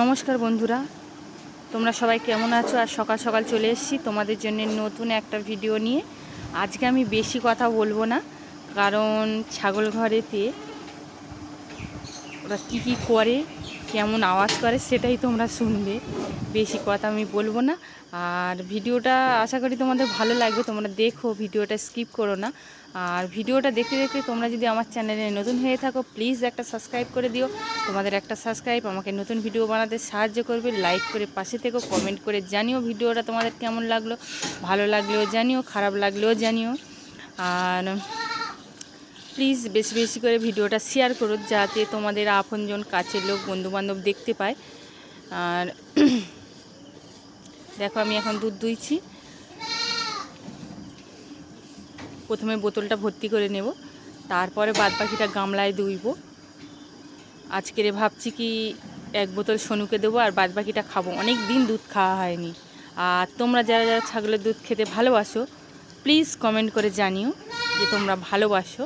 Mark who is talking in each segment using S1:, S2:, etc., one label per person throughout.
S1: নমস্কার বন্ধুরা, তোমরা সবাই কেমন আছো? আর সকাল সকাল চলে এসেছি তোমাদের জন্য নতুন একটা ভিডিও নিয়ে। আজকে আমি বেশি কথা বলব না, কারণ ছাগল ঘরেতে ওরা কী কী করে কেমন আওয়াজ করে সেটাই তোমরা শুনবে। বেশি কথা আমি বলব না। আর ভিডিওটা আশা করি তোমাদের ভালো লাগবে। তোমরা দেখো, ভিডিওটা স্কিপ করো না। আর ভিডিওটা দেখতে দেখতে তোমরা যদি আমার চ্যানেলে নতুন হয়ে থাকো প্লিজ একটা সাবস্ক্রাইব করে দিও। তোমাদের একটা সাবস্ক্রাইব আমাকে নতুন ভিডিও বানাতে সাহায্য করবে। লাইক করে পাশে থেকো কমেন্ট করে জানিও ভিডিওটা তোমাদের কেমন লাগল। ভালো লাগলেও জানিও, খারাপ লাগলেও জানিও। আর প্লিজ বেশি বেশি করে ভিডিওটা শেয়ার করো যাতে তোমাদের আপনজন কাছের লোক, বন্ধুবান্ধব দেখতে পায়। আর দেখো, আমি এখন দুধ দুইছি। প্রথমে বোতলটা ভর্তি করে নেব, তারপরে বাদ বাকিটা গামলায় দুইব আজকেরে ভাবছি কি এক বোতল সনুকে দেবো আর বাদ বাকিটা খাব। অনেক দিন দুধ খাওয়া হয়নি। আর তোমরা যারা যারা ছাগলের দুধ খেতে ভালোবাসো, প্লিজ কমেন্ট করে জানিও যে তোমরা ভালোবাসো।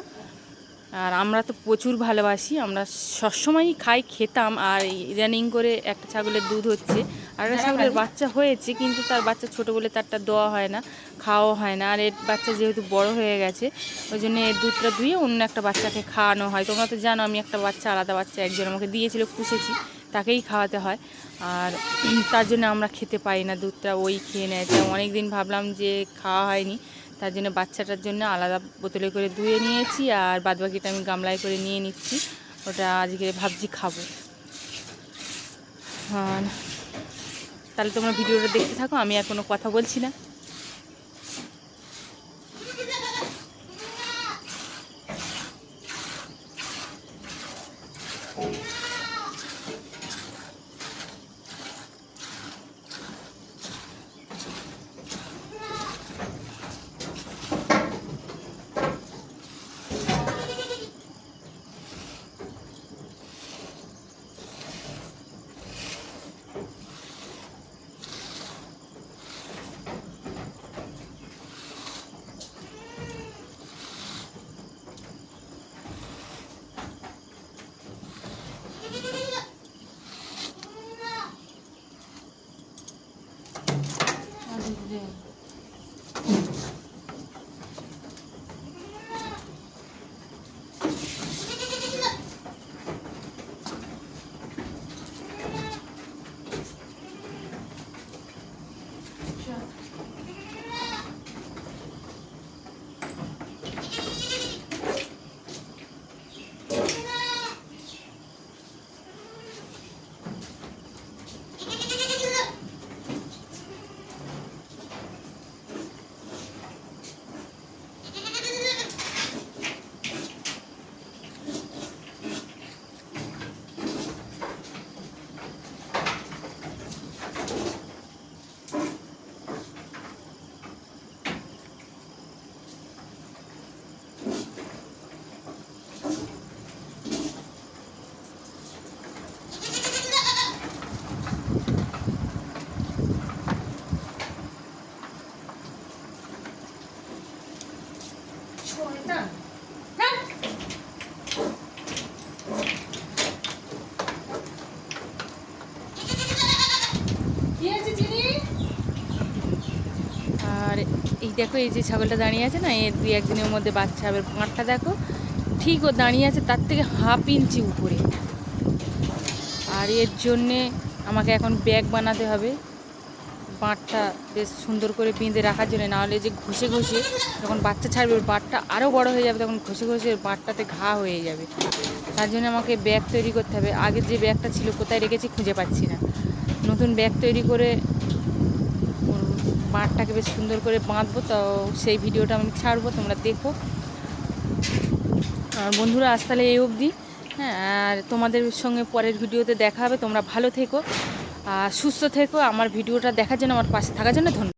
S1: আর আমরা তো প্রচুর ভালোবাসি, আমরা সবসময়ই খাই, খেতাম আর ইদানিং করে একটা ছাগলের দুধ হচ্ছে। আর একটা ছাগলের বাচ্চা হয়েছে, কিন্তু তার বাচ্চা ছোটো বলে তারটা দেওয়া হয় না, খাওয়াও হয় না। আর এর বাচ্চা যেহেতু বড় হয়ে গেছে, ওই জন্য এর দুধটা ধুয়ে অন্য একটা বাচ্চাকে খাওয়ানো হয়। তোমরা তো জানো, আমি একটা বাচ্চা, আলাদা বাচ্চা, একজন আমাকে দিয়েছিল, পুষেছি, তাকেই খাওয়াতে হয়। আর তার জন্য আমরা খেতে পাই না দুধটা, ওই খেয়ে নেয়। অনেক দিন ভাবলাম যে খাওয়া হয়নি। তার জন্য বাচ্চাটার জন্য আলাদা বোতলে করে ধুয়ে নিয়েছি আর বাদবাকিটা আমি গামলায় করে নিয়ে নিচ্ছি। ওটা আজকে ভাবছি খাব। তাহলে তোমরা ভিডিওটা দেখতে থাকো, আমি আর কোনো কথা বলছি না। 对对 আর এই দেখো, এই যে ছাগলটা দাঁড়িয়ে আছে না, এর দুই একদিনের মধ্যে বাচ্চা হবে। পাঁটটা দেখো, ঠিক ও দাঁড়িয়ে আছে তার থেকে হাফ ইঞ্চি উপরে। আর এর জন্যে আমাকে এখন ব্যাগ বানাতে হবে। বাঁটটা বেশ সুন্দর করে বেঁধে রাখার জন্য নাহলে যে ঘষে ঘষে যখন বাচ্চা ছাড়বে, ওর বাঁটটা আরও বড় হয়ে যাবে, তখন ঘষে ঘষে ওর বাঁটটাতে ঘা হয়ে যাবে। তার জন্য আমাকে ব্যাগ তৈরি করতে হবে। আগের যে ব্যাগটা ছিল কোথায় রেখেছি খুঁজে পাচ্ছি না। নতুন ব্যাগ তৈরি করে বাঁটটাকে বেশ সুন্দর করে বাঁধবো, তো সেই ভিডিওটা আমি ছাড়বো, তোমরা দেখো। আর বন্ধুরা, আজ তাহলে এই অবধি। হ্যাঁ আর তোমাদের সঙ্গে পরের ভিডিওতে দেখা হবে। তোমরা ভালো থেকো। সুস্থ থেকো আমার ভিডিওটা দেখার জন্য আমার পাশে থাকার জন্য ধন্যবাদ।